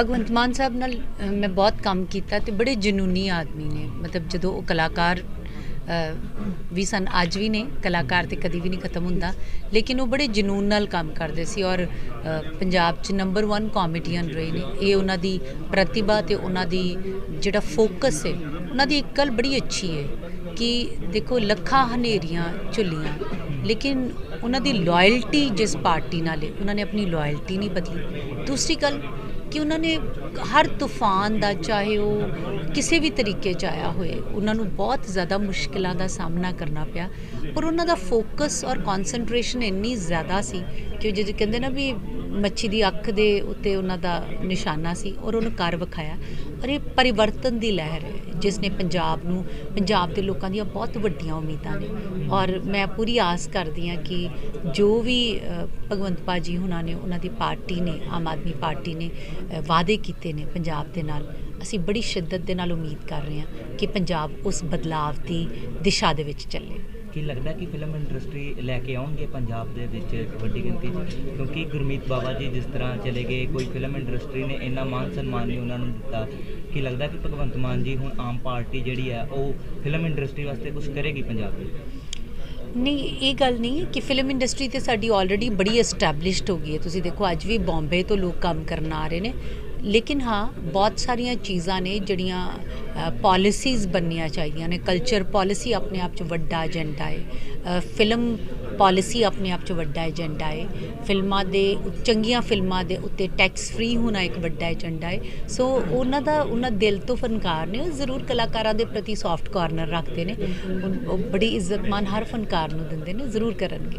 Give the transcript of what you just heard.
ਭਗਵੰਤ ਮਾਨ ਸਾਹਿਬ ਨਾਲ ਮੈਂ ਬਹੁਤ ਕੰਮ ਕੀਤਾ ਤੇ ਬੜੇ ਜਨੂਨੀ ਆਦਮੀ ਨੇ। ਮਤਲਬ ਜਦੋਂ ਉਹ ਕਲਾਕਾਰ ਵੀ ਸਨ, ਅੱਜ ਵੀ ਨੇ, ਕਲਾਕਾਰ ਤੇ ਕਦੀ ਵੀ ਨਹੀਂ ਖਤਮ ਹੁੰਦਾ, ਲੇਕਿਨ ਉਹ ਬੜੇ ਜਨੂਨ ਨਾਲ ਕੰਮ ਕਰਦੇ ਸੀ ਔਰ ਪੰਜਾਬ 'ਚ ਨੰਬਰ 1 ਕਾਮੇਡੀਅਨ ਰਹੇ ਨੇ। ਇਹ ਉਹਨਾਂ ਦੀ ਪ੍ਰਤਿਭਾ ਤੇ ਉਹਨਾਂ ਦੀ ਜਿਹੜਾ ਫੋਕਸ ਹੈ, ਉਹਨਾਂ ਦੀ ਇੱਕ ਗੱਲ ਬੜੀ ਅੱਛੀ ਹੈ ਕਿ ਦੇਖੋ, ਲੱਖਾਂ ਹਨੇਰੀਆਂ ਝੁੱਲੀਆਂ, ਲੇਕਿਨ ਉਹਨਾਂ ਦੀ ਲਾਇਲਟੀ ਜਿਸ ਪਾਰਟੀ ਨਾਲ ਹੈ, ਉਹਨਾਂ ਨੇ ਆਪਣੀ ਲਾਇਲਟੀ ਨਹੀਂ ਬਦਲੀ। ਦੂਸਰੀ ਗੱਲ ਕਿ ਉਹਨਾਂ ਨੇ ਹਰ ਤੂਫਾਨ ਦਾ ਚਾਹੇ ਉਹ ਕਿਸੇ ਵੀ ਤਰੀਕੇ ਚ ਆਇਆ ਹੋਏ ਉਹਨਾਂ ਨੂੰ ਬਹੁਤ ਜ਼ਿਆਦਾ ਮੁਸ਼ਕਿਲਾਂ ਦਾ ਸਾਹਮਣਾ ਕਰਨਾ ਪਿਆ। ਪਰ ਉਹਨਾਂ ਦਾ ਫੋਕਸ ਔਰ ਕਨਸੈਂਟਰੇਸ਼ਨ ਇੰਨੀ ਜ਼ਿਆਦਾ ਸੀ ਕਿ ਉਹ ਜਦੋਂ ਕਹਿੰਦੇ ਨਾ ਵੀ ਮੱਛੀ ਦੀ ਅੱਖ ਦੇ ਉੱਤੇ ਉਹਨਾਂ ਦਾ ਨਿਸ਼ਾਨਾ ਸੀ ਔਰ ਉਹਨੂੰ ਕਰ ਵਿਖਾਇਆ। ਔਰ ਇਹ ਪਰਿਵਰਤਨ ਦੀ ਲਹਿਰ ਹੈ ਜਿਸ ਨੇ ਪੰਜਾਬ ਨੂੰ ਪੰਜਾਬ ਦੇ ਲੋਕਾਂ ਦੀਆਂ ਬਹੁਤ ਵੱਡੀਆਂ ਉਮੀਦਾਂ ਨੇ। ਔਰ ਮੈਂ ਪੂਰੀ ਆਸ ਕਰਦੀ ਹਾਂ ਕਿ ਜੋ ਵੀ ਅ, ਭਗਵੰਤ ਪਾਜੀ ਹੁਣਾਂ ਨੇ ਉਹਨਾਂ ਦੀ ਪਾਰਟੀ ਨੇ ਆਮ ਆਦਮੀ ਪਾਰਟੀ ਨੇ ਵਾਅਦੇ ਕੀਤੇ ਨੇ ਪੰਜਾਬ ਦੇ ਨਾਲ। ਅਸੀਂ ਬੜੀ ਸ਼ਿੱਦਤ ਦੇ ਨਾਲ ਉਮੀਦ ਕਰ ਰਹੇ ਹਾਂ ਕਿ ਪੰਜਾਬ ਉਸ ਬਦਲਾਵ ਦੀ ਦਿਸ਼ਾ ਦੇ ਵਿੱਚ ਚੱਲੇ। ਕੀ ਲੱਗਦਾ ਕਿ ਫਿਲਮ ਇੰਡਸਟਰੀ ਲੈ ਕੇ ਆਉਣਗੇ ਪੰਜਾਬ ਦੇ ਵਿੱਚ ਵੱਡੀ ਗਿਣਤੀ 'ਚ? ਕਿਉਂਕਿ ਗੁਰਮੀਤ ਬਾਬਾ ਜੀ ਜਿਸ ਤਰ੍ਹਾਂ ਚਲੇ ਗਏ, ਕੋਈ ਫਿਲਮ ਇੰਡਸਟਰੀ ਨੇ ਇੰਨਾ ਮਾਨ ਸਨਮਾਨ ਨਹੀਂ ਉਹਨਾਂ ਨੂੰ ਦਿੱਤਾ। ਕੀ ਲੱਗਦਾ ਕਿ ਭਗਵੰਤ ਮਾਨ ਜੀ ਹੁਣ ਆਮ ਪਾਰਟੀ ਜਿਹੜੀ ਹੈ, ਉਹ ਫਿਲਮ ਇੰਡਸਟਰੀ ਵਾਸਤੇ ਕੁਝ ਕਰੇਗੀ ਪੰਜਾਬ ਵਿੱਚ? ਨਹੀਂ, ਇਹ ਗੱਲ ਨਹੀਂ ਕਿ ਫਿਲਮ ਇੰਡਸਟਰੀ ਤੇ ਸਾਡੀ ਆਲਰੇਡੀ ਬੜੀ ਐਸਟੈਬਲਿਸ਼ਡ ਹੋ ਗਈ ਹੈ। ਤੁਸੀਂ ਦੇਖੋ, ਅੱਜ ਵੀ ਬੰਬੇ ਤੋਂ ਲੋਕ ਕੰਮ ਕਰਨ ਆ ਰਹੇ ਨੇ। ਲੇਕਿਨ ਹਾਂ, ਬਹੁਤ ਸਾਰੀਆਂ ਚੀਜ਼ਾਂ ਨੇ ਜਿਹੜੀਆਂ ਪਾਲਿਸੀਜ਼ ਬਣਨੀਆਂ ਚਾਹੀਦੀਆਂ ਨੇ। ਕਲਚਰ ਪਾਲਿਸੀ ਆਪਣੇ ਆਪ 'ਚ ਵੱਡਾ ਏਜੰਡਾ ਹੈ ਫਿਲਮ ਪਾਲਿਸੀ ਆਪਣੇ ਆਪ 'ਚ ਵੱਡਾ ਏਜੰਡਾ ਹੈ ਫਿਲਮਾਂ ਦੇ, ਚੰਗੀਆਂ ਫਿਲਮਾਂ ਦੇ ਉੱਤੇ ਟੈਕਸ ਫ੍ਰੀ ਹੋਣਾ ਇੱਕ ਵੱਡਾ ਏਜੰਡਾ ਹੈ ਸੋ ਉਹਨਾਂ ਦਾ, ਉਹਨਾਂ ਦਿਲ ਤੋਂ ਫਨਕਾਰ ਨੇ, ਉਹ ਜ਼ਰੂਰ ਕਲਾਕਾਰਾਂ ਦੇ ਪ੍ਰਤੀ ਸੌਫਟ ਕਾਰਨਰ ਰੱਖਦੇ ਨੇ। ਉਹ ਉਹ ਬੜੀ ਇੱਜ਼ਤਮਾਨ ਹਰ ਫਨਕਾਰ ਨੂੰ ਦਿੰਦੇ ਨੇ, ਜ਼ਰੂਰ ਕਰਨਗੇ।